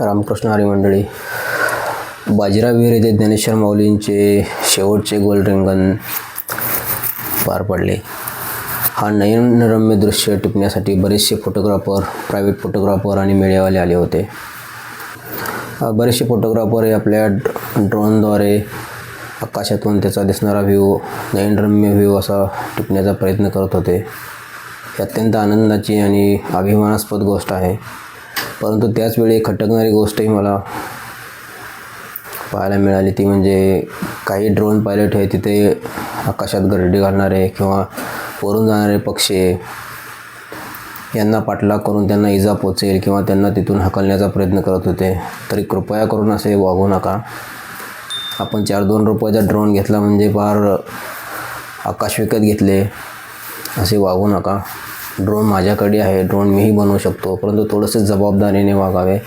रामकृष्ण हरी मंडळी. बाजीराव विहीर येथे ज्ञानेश्वर माऊलींचे शेवटचे गोल रिंगण पार पडले. हा नयनरम्य दृश्य टिपण्यासाठी बरेचसे फोटोग्राफर प्रायव्हेट फोटोग्राफर आणि मीडियावाले आले होते. बरेचसे फोटोग्राफर हे आपल्या ड्रोनद्वारे आकाशातून त्याचा दिसणारा व्ह्यू नयनरम्य व्ह्यू असा टिपण्याचा प्रयत्न करत होते. ही अत्यंत आनंदाची आणि अभिमानास्पद गोष्ट आहे. परंतु त्याचवेळी खटकणारी गोष्टही मला पाहायला मिळाली. ती म्हणजे काही ड्रोन पायलट हे तिथे आकाशात गरडी घालणारे किंवा वरून जाणारे पक्षी यांना पाठलाग करून त्यांना इजा पोचेल किंवा त्यांना तिथून हकलण्याचा प्रयत्न करत होते. तरी कृपया करून असे वागू नका. आपण चार दोन रुपयाचा ड्रोन घेतला म्हणजे फार आकाश विकत घेतले. असे वागू नका. ड्रोन माझ्याकडे आहे. ड्रोन मीही बनवू शकतो. परंतु थोडंसं जबाबदारीने वागावे.